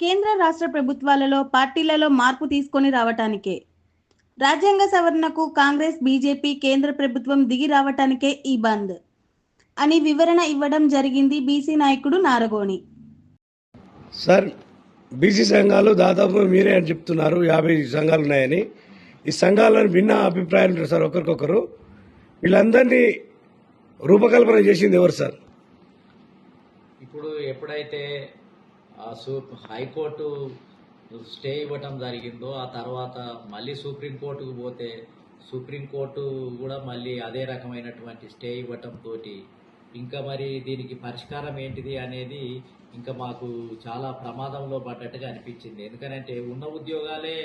కేంద్ర రాష్ట్ర ప్రభుత్వాలలో పార్టీలలో మార్పు తీసుకొని రావటానికే. రాజ్యాంగ సవరణకు కాంగ్రెస్ బీజేపీ కేంద్ర ప్రభుత్వం దిగి రావటానికే ఈ బంద్ అని వివరణ ఇవ్వడం జరిగింది బీసీ నాయకుడు నారగోని. సార్ బీసీ సంఘాలు దాదాపు మీరే అని చెప్తున్నారు యాభై సంఘాలు ఉన్నాయని. ఈ సంఘాలను భిన్న అభిప్రాయాలు ఉంటారు సార్ ఒకరికొకరు. వీళ్ళందరినీ రూపకల్పన చేసింది ఎవరు సార్? ఇప్పుడు ఎప్పుడైతే హైకోర్టు స్టే ఇవ్వటం జరిగిందో ఆ తర్వాత మళ్ళీ సుప్రీంకోర్టుకు పోతే సుప్రీంకోర్టు కూడా మళ్ళీ అదే రకమైనటువంటి స్టే ఇవ్వటం తోటి ఇంకా మరి దీనికి పరిష్కారం ఏంటిది అనేది ఇంకా మాకు చాలా ప్రమాదంలో పడ్డట్టుగా అనిపించింది. ఎందుకనంటే ఉన్న ఉద్యోగాలే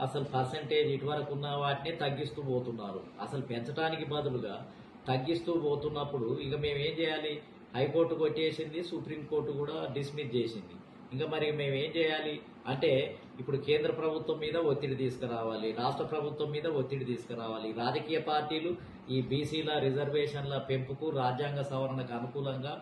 అసలు పర్సంటేజ్ ఇటువరకు ఉన్న వాటిని తగ్గిస్తూ పోతున్నారు. అసలు పెంచడానికి బదులుగా తగ్గిస్తూ పోతున్నప్పుడు ఇక మేము ఏం చేయాలి? హైకోర్టు కొట్టేసింది సుప్రీంకోర్టు కూడా డిస్మిస్ చేసింది. ఇంకా మరి మేము ఏం చేయాలి? అంటే ఇప్పుడు కేంద్ర ప్రభుత్వం మీద ఒత్తిడి తీసుకురావాలి రాష్ట్ర ప్రభుత్వం మీద ఒత్తిడి తీసుకురావాలి. రాజకీయ పార్టీలు ఈ బీసీల రిజర్వేషన్ల పెంపుకు రాజ్యాంగ సవరణకు అనుకూలంగా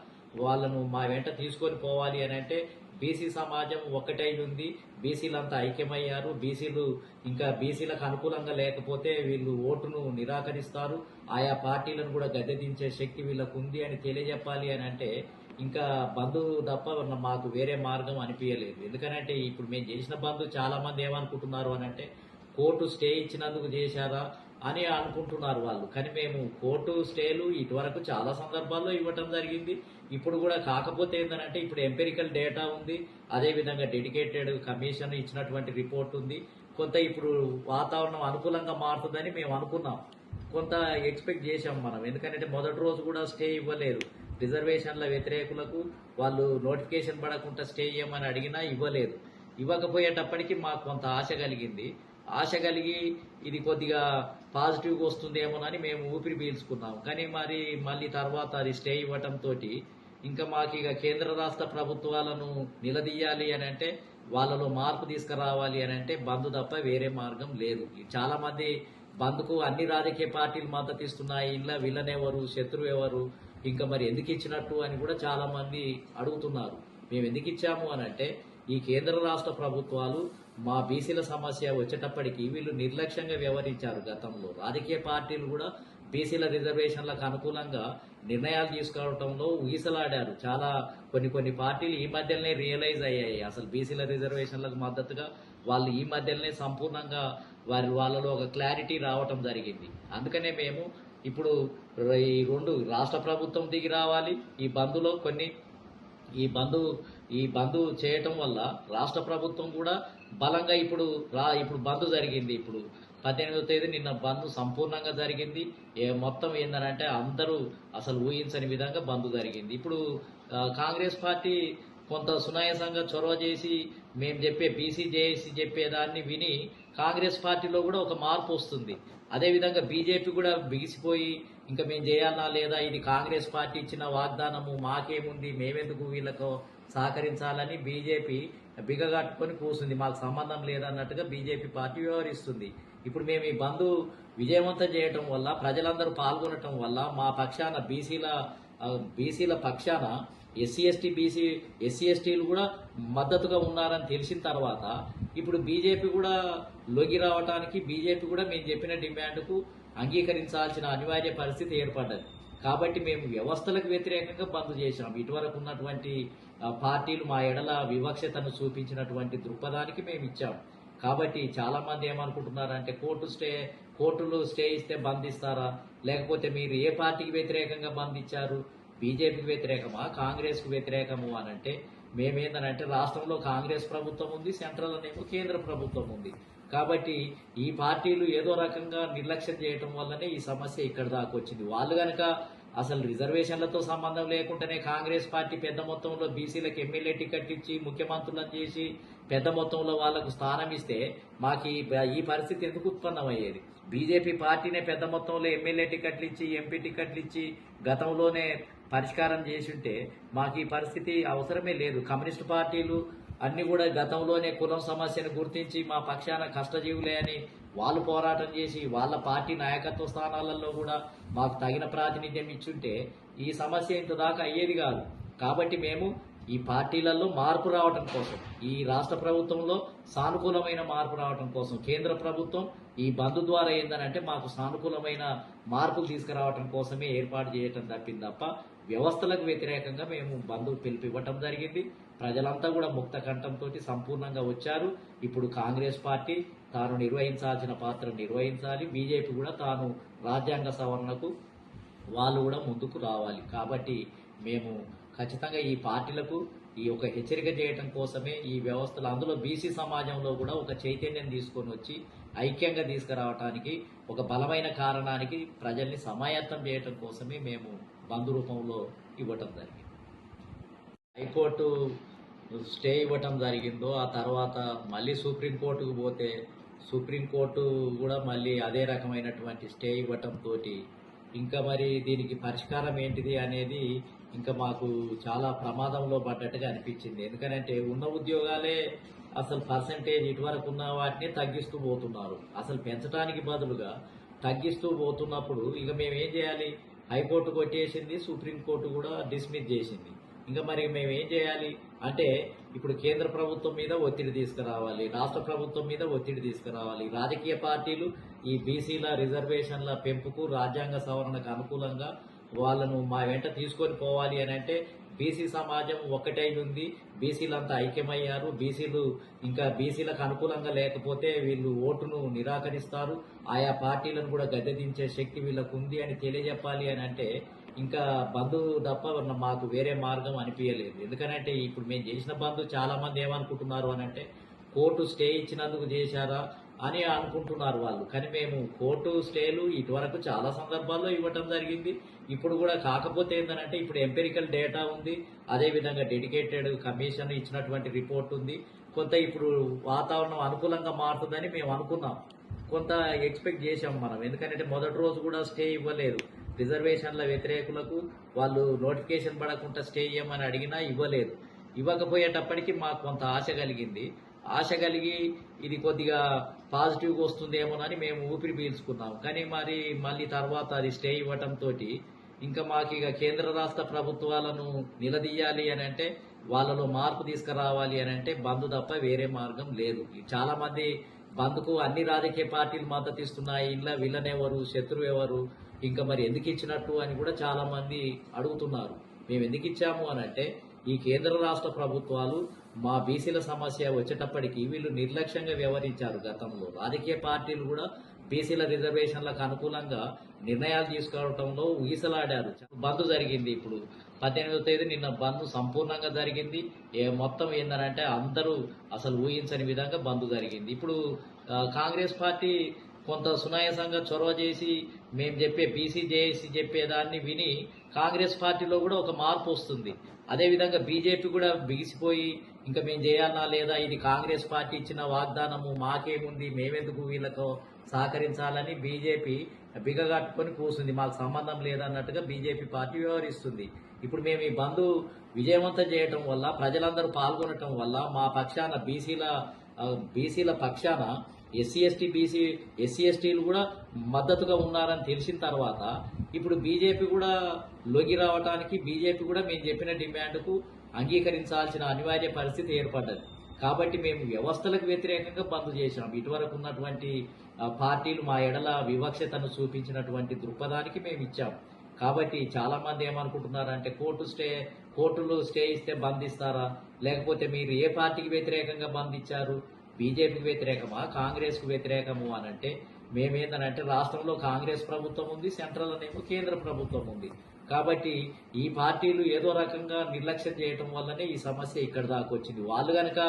వాళ్ళను మా వెంట తీసుకొని పోవాలి అని అంటే బీసీ సమాజం ఒక్కటై ఉంది. బీసీలంతా ఐక్యమయ్యారు. బీసీలు ఇంకా బీసీలకు అనుకూలంగా లేకపోతే వీళ్ళు ఓటును నిరాకరిస్తారు. ఆయా పార్టీలను కూడా గద్దెదించే శక్తి వీళ్ళకు ఉంది అని తెలియజెప్పాలి అని అంటే ఇంకా బంధు తప్ప మాకు వేరే మార్గం అనిపించలేదు ఎందుకనంటే ఇప్పుడు మేము చేసిన బంధు చాలా మంది ఏమనుకుంటున్నారు అని అంటే కోర్టు స్టే ఇచ్చినందుకు చేశారా అని అనుకుంటున్నారు వాళ్ళు. కానీ మేము కోర్టు స్టేలు ఇటువరకు చాలా సందర్భాల్లో ఇవ్వటం జరిగింది. ఇప్పుడు కూడా కాకపోతే ఏంటంటే ఇప్పుడు ఎంపెరికల్ డేటా ఉంది. అదేవిధంగా డెడికేటెడ్ కమిషన్ ఇచ్చినటువంటి రిపోర్ట్ ఉంది. కొంత ఇప్పుడు వాతావరణం అనుకూలంగా మారుతుందని మేము అనుకున్నాం. కొంత ఎక్స్పెక్ట్ చేసాం మనం. ఎందుకంటే మొదటి రోజు కూడా స్టే ఇవ్వలేదు. రిజర్వేషన్ల వ్యతిరేకులకు వాళ్ళు నోటిఫికేషన్ పడకుండా స్టే చేయమని అడిగినా ఇవ్వలేదు. ఇవ్వకపోయేటప్పటికి మాకు కొంత ఆశ కలిగింది. ఆశ కలిగి ఇది కొద్దిగా పాజిటివ్గా వస్తుందేమోనని మేము ఊపిరి పీల్చుకున్నాం. కానీ మరి మళ్ళీ తర్వాత అది స్టే ఇవ్వటంతో ఇంకా మాకు ఇక కేంద్ర రాష్ట్ర ప్రభుత్వాలను నిలదీయాలి అని అంటే వాళ్ళలో మార్పు తీసుకురావాలి అని అంటే బంధు తప్ప వేరే మార్గం లేదు. చాలా మంది బంద్కు అన్ని రాజకీయ పార్టీలు మద్దతు ఇస్తున్నాయి. ఇలా వీళ్ళనెవరు శత్రువు ఎవరు ఇంకా మరి ఎందుకు ఇచ్చినట్టు అని కూడా చాలా మంది అడుగుతున్నారు. మేము ఎందుకు ఇచ్చాము అని అంటే ఈ కేంద్ర రాష్ట్ర ప్రభుత్వాలు మా బీసీల సమస్య వచ్చేటప్పటికి వీళ్ళు నిర్లక్ష్యంగా వ్యవహరించారు గతంలో. రాజకీయ పార్టీలు కూడా బీసీల రిజర్వేషన్లకు అనుకూలంగా నిర్ణయాలు తీసుకోవడంలో ఊగిసలాడారు. చాలా కొన్ని కొన్ని పార్టీలు ఈ మధ్యనే రియలైజ్ అయ్యాయి. అసలు బీసీల రిజర్వేషన్లకు మద్దతుగా వాళ్ళు ఈ మధ్యనే సంపూర్ణంగా వారి వాళ్ళలో ఒక క్లారిటీ రావటం జరిగింది. అందుకనే మేము ఇప్పుడు ఈ రెండు రాష్ట్ర ప్రభుత్వం దిగి రావాలి. ఈ బంధులో కొన్ని ఈ బంధు ఈ బంధు చేయటం వల్ల రాష్ట్ర ప్రభుత్వం కూడా బలంగా ఇప్పుడు రా ఇప్పుడు బంధు జరిగింది. ఇప్పుడు పద్దెనిమిదో తేదీ నిన్న బంద్ సంపూర్ణంగా జరిగింది. ఏ మొత్తం ఏంటంటే అందరూ అసలు ఊహించని విధంగా బంద్ జరిగింది. ఇప్పుడు కాంగ్రెస్ పార్టీ కొంత సునాయాసంగా చొరవ చేసి మేము చెప్పే బీసీ జేఏసీ చెప్పేదాన్ని విని కాంగ్రెస్ పార్టీలో కూడా ఒక మార్పు వస్తుంది. అదేవిధంగా బీజేపీ కూడా బిగిసిపోయి ఇంకా మేము చేయాలా లేదా? ఇది కాంగ్రెస్ పార్టీ ఇచ్చిన వాగ్దానము మాకేముంది? మేమెందుకు వీళ్ళకు సహకరించాలని బీజేపీ బిగగట్టుకొని కూర్చుంది మాకు సంబంధం లేదన్నట్టుగా బీజేపీ పార్టీ వ్యవహరిస్తుంది. ఇప్పుడు మేము ఈ బంధు విజయవంతం చేయటం వల్ల ప్రజలందరూ పాల్గొనటం వల్ల మా పక్షాన బీసీల బీసీల పక్షాన ఎస్సీ ఎస్టీ బీసీ ఎస్సీ ఎస్టీలు కూడా మద్దతుగా ఉన్నారని తెలిసిన తర్వాత ఇప్పుడు బీజేపీ కూడా లొగి రావడానికి బీజేపీ కూడా మేము చెప్పిన డిమాండ్కు అంగీకరించాల్సిన అనివార్య పరిస్థితి ఏర్పడ్డది. కాబట్టి మేము వ్యవస్థలకు వ్యతిరేకంగా బంద్ చేశాం. ఇటువరకు ఉన్నటువంటి పార్టీలు మా ఎడల వివక్షతను చూపించినటువంటి దృక్పథానికి మేము ఇచ్చాం. కాబట్టి చాలా మంది ఏమనుకుంటున్నారంటే కోర్టు స్టే కోర్టులు స్టే ఇస్తే బంధిస్తారా? లేకపోతే మీరు ఏ పార్టీకి వ్యతిరేకంగా బంధించారు? బీజేపీకి వ్యతిరేకమా? కాంగ్రెస్కు వ్యతిరేకము అని అంటే మేమేందనంటే రాష్ట్రంలో కాంగ్రెస్ ప్రభుత్వం ఉంది సెంట్రల్ అనేమో కేంద్ర ప్రభుత్వం ఉంది. కాబట్టి ఈ పార్టీలు ఏదో రకంగా నిర్లక్ష్యం చేయటం వల్లనే ఈ సమస్య ఇక్కడ దాకా వచ్చింది. వాళ్ళు కనుక అసలు రిజర్వేషన్లతో సంబంధం లేకుండానే కాంగ్రెస్ పార్టీ పెద్ద మొత్తంలో బీసీలకు ఎమ్మెల్యే టికెట్ ఇచ్చి ముఖ్యమంత్రులను చేసి పెద్ద మొత్తంలో వాళ్ళకు స్థానం ఇస్తే మాకు ఈ ఈ పరిస్థితి ఎందుకు ఉత్పన్నమయ్యేది? బీజేపీ పార్టీనే పెద్ద మొత్తంలో ఎమ్మెల్యే టికెట్లు ఇచ్చి ఎంపీ టికెట్లు ఇచ్చి గతంలోనే పరిష్కారం చేసుంటే మాకు ఈ పరిస్థితి అవసరమే లేదు. కమ్యూనిస్ట్ పార్టీలు అన్ని కూడా గతంలోనే కులం సమస్యను గుర్తించి మా పక్షాన కష్టజీవులే అని వాళ్ళు పోరాటం చేసి వాళ్ళ పార్టీ నాయకత్వ స్థానాలలో కూడా మాకు తగిన ప్రాతినిధ్యం ఇచ్చుంటే ఈ సమస్య ఇంత దాకా అయ్యేది కాదు. కాబట్టి మేము ఈ పార్టీలలో మార్పు రావటం కోసం ఈ రాష్ట్ర ప్రభుత్వంలో సానుకూలమైన మార్పు రావటం కోసం కేంద్ర ప్రభుత్వం ఈ బంధు ద్వారా ఏందనంటే మాకు సానుకూలమైన మార్పులు తీసుకురావటం కోసమే ఏర్పాటు చేయటం తప్పింది తప్ప వ్యవస్థలకు వ్యతిరేకంగా మేము బంధు పిలిపివ్వటం జరిగింది. ప్రజలంతా కూడా ముక్త కంఠంతో సంపూర్ణంగా వచ్చారు. ఇప్పుడు కాంగ్రెస్ పార్టీ తాను నిర్వహించాల్సిన పాత్ర నిర్వహించాలి. బీజేపీ కూడా తాను రాజ్యాంగ సవరణకు వాళ్ళు కూడా ముందుకు రావాలి. కాబట్టి మేము ఖచ్చితంగా ఈ పార్టీలకు ఈ ఒక హెచ్చరిక చేయటం కోసమే ఈ వ్యవస్థలు అందులో బీసీ సమాజంలో కూడా ఒక చైతన్యం తీసుకొని వచ్చి ఐక్యంగా తీసుకురావటానికి ఒక బలమైన కారణానికి ప్రజల్ని సమాయత్తం చేయటం కోసమే మేము బంధు రూపంలో ఇవ్వటం జరిగింది. హైకోర్టు స్టే ఇవ్వటం జరిగిందో ఆ తర్వాత మళ్ళీ సుప్రీంకోర్టుకు పోతే సుప్రీంకోర్టు కూడా మళ్ళీ అదే రకమైనటువంటి స్టే ఇవ్వటంతో ఇంకా మరి దీనికి పరిష్కారం ఏంటిది అనేది ఇంకా మాకు చాలా ప్రమాదంలో పడ్డట్టుగా అనిపించింది. ఎందుకంటే ఉన్న ఉద్యోగాలే అసలు పర్సంటేజ్ ఇటువరకు ఉన్న వాటిని తగ్గిస్తూ పోతున్నారు. అసలు పెంచడానికి బదులుగా తగ్గిస్తూ పోతున్నప్పుడు ఇక మేము ఏం చేయాలి? హైకోర్టు కొట్టేసింది సుప్రీంకోర్టు కూడా డిస్మిస్ చేసింది. ఇంకా మరి మేము ఏం చేయాలి? అంటే ఇప్పుడు కేంద్ర ప్రభుత్వం మీద ఒత్తిడి తీసుకురావాలి రాష్ట్ర ప్రభుత్వం మీద ఒత్తిడి తీసుకురావాలి. రాజకీయ పార్టీలు ఈ బీసీల రిజర్వేషన్ల పెంపుకు రాజ్యాంగ సవరణకు అనుకూలంగా వాళ్ళను మా వెంట తీసుకొని పోవాలి అని అంటే బీసీ సమాజం ఒకటై ఉంది బీసీలంతా ఐక్యమయ్యారు. బీసీలు ఇంకా బీసీలకు అనుకూలంగా లేకపోతే వీళ్ళు ఓటును నిరాకరిస్తారు. ఆయా పార్టీలను కూడా గద్దెదించే శక్తి వీళ్ళకు ఉంది అని తెలియజెప్పాలి అని అంటే ఇంకా బంధు తప్ప మాకు వేరే మార్గం అనిపించలేదు ఎందుకనంటే ఇప్పుడు మేము చేసిన బంధు చాలా మంది ఏమనుకుంటున్నారు అని అంటే కోర్టు స్టే ఇచ్చినందుకు చేశారా అని అనుకుంటున్నారు వాళ్ళు. కానీ మేము కోర్టు స్టేలు ఇటువరకు చాలా సందర్భాల్లో ఇవ్వటం జరిగింది. ఇప్పుడు కూడా కాకపోతే ఏంటంటే ఇప్పుడు ఎంపెరికల్ డేటా ఉంది. అదేవిధంగా డెడికేటెడ్ కమిషన్ ఇచ్చినటువంటి రిపోర్ట్ ఉంది. కొంత ఇప్పుడు వాతావరణం అనుకూలంగా మారుతుందని మేము అనుకున్నాం. కొంత ఎక్స్పెక్ట్ చేసాం మనం. ఎందుకంటే మొదటి రోజు కూడా స్టే ఇవ్వలేదు. రిజర్వేషన్ల వ్యతిరేకులకు వాళ్ళు నోటిఫికేషన్ పడకుండా స్టే చేయమని అడిగినా ఇవ్వలేదు. ఇవ్వకపోయేటప్పటికి మాకు కొంత ఆశ కలిగింది. ఆశ కలిగి ఇది కొద్దిగా పాజిటివ్గా వస్తుందేమోనని మేము ఊపిరి పీల్చుకున్నాం. కానీ మరి మళ్ళీ తర్వాత అది స్టే ఇవ్వటంతో ఇంకా మాకు ఇక కేంద్ర రాష్ట్ర ప్రభుత్వాలను నిలదీయాలి అని అంటే వాళ్ళలో మార్పు తీసుకురావాలి అని అంటే బంధు తప్ప వేరే మార్గం లేదు. చాలా మంది బంద్కు అన్ని రాజకీయ పార్టీలు మద్దతు ఇస్తున్నాయి ఇలా వీళ్ళనెవరు శత్రువు ఎవరు ఇంకా మరి ఎందుకు ఇచ్చినట్టు అని కూడా చాలా మంది అడుగుతున్నారు. మేము ఎందుకు ఇచ్చాము అని అంటే ఈ కేంద్ర రాష్ట్ర ప్రభుత్వాలు మా బీసీల సమస్య వచ్చేటప్పటికి వీళ్ళు నిర్లక్ష్యంగా వ్యవహరించారు గతంలో. రాజకీయ పార్టీలు కూడా బీసీల రిజర్వేషన్లకు అనుకూలంగా నిర్ణయాలు తీసుకోవడంలో ఊగిసలాడారు. బంద్ జరిగింది ఇప్పుడు. పద్దెనిమిదో తేదీ నిన్న బంద్ సంపూర్ణంగా జరిగింది. ఏ మొత్తం ఏందనంటే అందరూ అసలు ఊహించని విధంగా బంద్ జరిగింది. ఇప్పుడు కాంగ్రెస్ పార్టీ కొంత సునాయాసంగా చొరవ చేసి మేము చెప్పే బీసీ జేఏసీ చెప్పేదాన్ని విని కాంగ్రెస్ పార్టీలో కూడా ఒక మార్పు వస్తుంది. అదేవిధంగా బీజేపీ కూడా బిగిసిపోయి ఇంకా మేము చేయాలనా లేదా? ఇది కాంగ్రెస్ పార్టీ ఇచ్చిన వాగ్దానము మాకేముంది? మేమెందుకు వీళ్ళకు సహకరించాలని బీజేపీ బిగగట్టుకొని కూర్చుంది. మాకు సంబంధం లేదన్నట్టుగా బీజేపీ పార్టీ వ్యవహరిస్తుంది. ఇప్పుడు మేము ఈ బంధు విజయవంతం చేయటం వల్ల ప్రజలందరూ పాల్గొనటం వల్ల మా పక్షాన బీసీల బీసీల పక్షాన ఎస్సీ ఎస్టీ బీసీ ఎస్సీ ఎస్టీలు కూడా మద్దతుగా ఉన్నారని తెలిసిన తర్వాత ఇప్పుడు బీజేపీ కూడా లొగి రావడానికి బీజేపీ కూడా మేము చెప్పిన డిమాండ్కు అంగీకరించాల్సిన అనివార్య పరిస్థితి ఏర్పడ్డది. కాబట్టి మేము వ్యవస్థలకు వ్యతిరేకంగా బంద్ చేసినాం. ఇటువరకు ఉన్నటువంటి పార్టీలు మా ఎడల వివక్షతను చూపించినటువంటి దృక్పథానికి మేము ఇచ్చాం. కాబట్టి చాలామంది ఏమనుకుంటున్నారంటే కోర్టు స్టే కోర్టులు స్టే ఇస్తే బంద్ ఇస్తారా? లేకపోతే మీరు ఏ పార్టీకి వ్యతిరేకంగా బంద్ ఇచ్చారు? బీజేపీకి వ్యతిరేకమా కాంగ్రెస్కు వ్యతిరేకము అని అంటే మేమేందనంటే రాష్ట్రంలో కాంగ్రెస్ ప్రభుత్వం ఉంది సెంట్రల్ అనేమో కేంద్ర ప్రభుత్వం ఉంది. కాబట్టి ఈ పార్టీలు ఏదో రకంగా నిర్లక్ష్యం చేయటం వల్లనే ఈ సమస్య ఇక్కడ దాకా వచ్చింది. వాళ్ళు గనక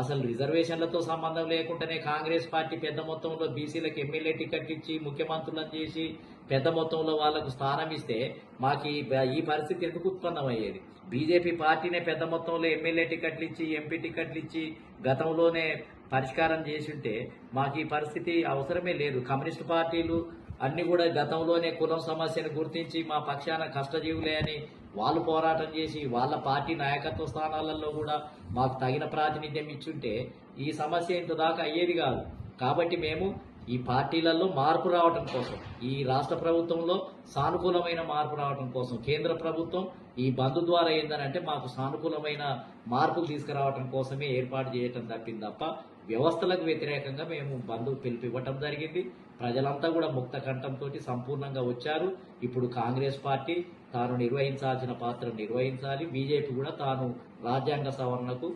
అసలు రిజర్వేషన్లతో సంబంధం లేకుండానే కాంగ్రెస్ పార్టీ పెద్ద మొత్తంలో బీసీలకు ఎమ్మెల్యే టికెట్ ఇచ్చి ముఖ్యమంత్రులను చేసి పెద్ద మొత్తంలో వాళ్ళకు స్థానం ఇస్తే మాకు ఈ ఈ పరిస్థితి ఎందుకు ఉత్పన్నమయ్యేది? బీజేపీ పార్టీనే పెద్ద మొత్తంలో ఎమ్మెల్యే టికెట్లు ఇచ్చి ఎంపీ టికెట్లు ఇచ్చి గతంలోనే పరిష్కారం చేసి ఉంటే మాకు ఈ పరిస్థితి అవసరమే లేదు. కమ్యూనిస్ట్ పార్టీలు అన్ని కూడా గతంలోనే కులం సమస్యను గుర్తించి మా పక్షాన కష్టజీవులే అని వాళ్ళు పోరాటం చేసి వాళ్ళ పార్టీ నాయకత్వ స్థానాలలో కూడా మాకు తగిన ప్రాతినిధ్యం ఇచ్చుంటే ఈ సమస్య ఇంత దాకా అయ్యేది కాదు. కాబట్టి మేము ఈ పార్టీలలో మార్పు రావటం కోసం ఈ రాష్ట్ర ప్రభుత్వంలో సానుకూలమైన మార్పు రావటం కోసం కేంద్ర ప్రభుత్వం ఈ బంధు ద్వారా ఏంటంటే మాకు సానుకూలమైన మార్పులు తీసుకురావటం కోసమే ఏర్పాటు చేయటం తప్పింది తప్ప వ్యవస్థలకు వ్యతిరేకంగా మేము బంధు పిలిపివ్వటం జరిగింది. ప్రజలంతా కూడా ముక్త కంఠంతో సంపూర్ణంగా వచ్చారు. ఇప్పుడు కాంగ్రెస్ పార్టీ తాను నిర్వహించాల్సిన పాత్ర నిర్వహించాలి. బీజేపీ కూడా తాను రాజ్యాంగ సవరణకు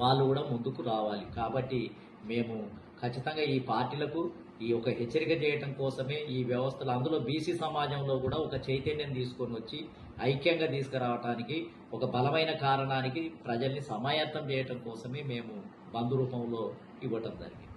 వాళ్ళు కూడా ముందుకు రావాలి. కాబట్టి మేము ఖచ్చితంగా ఈ పార్టీలకు ఈ ఒక హెచ్చరిక చేయటం కోసమే ఈ వ్యవస్థలు అందులో బీసీ సమాజంలో కూడా ఒక చైతన్యం తీసుకొని వచ్చి ఐక్యంగా తీసుకురావటానికి ఒక బలమైన కారణానికి ప్రజల్ని సమాయత్తం చేయటం కోసమే మేము బంధు రూపంలో ఇవ్వటం జరిగింది.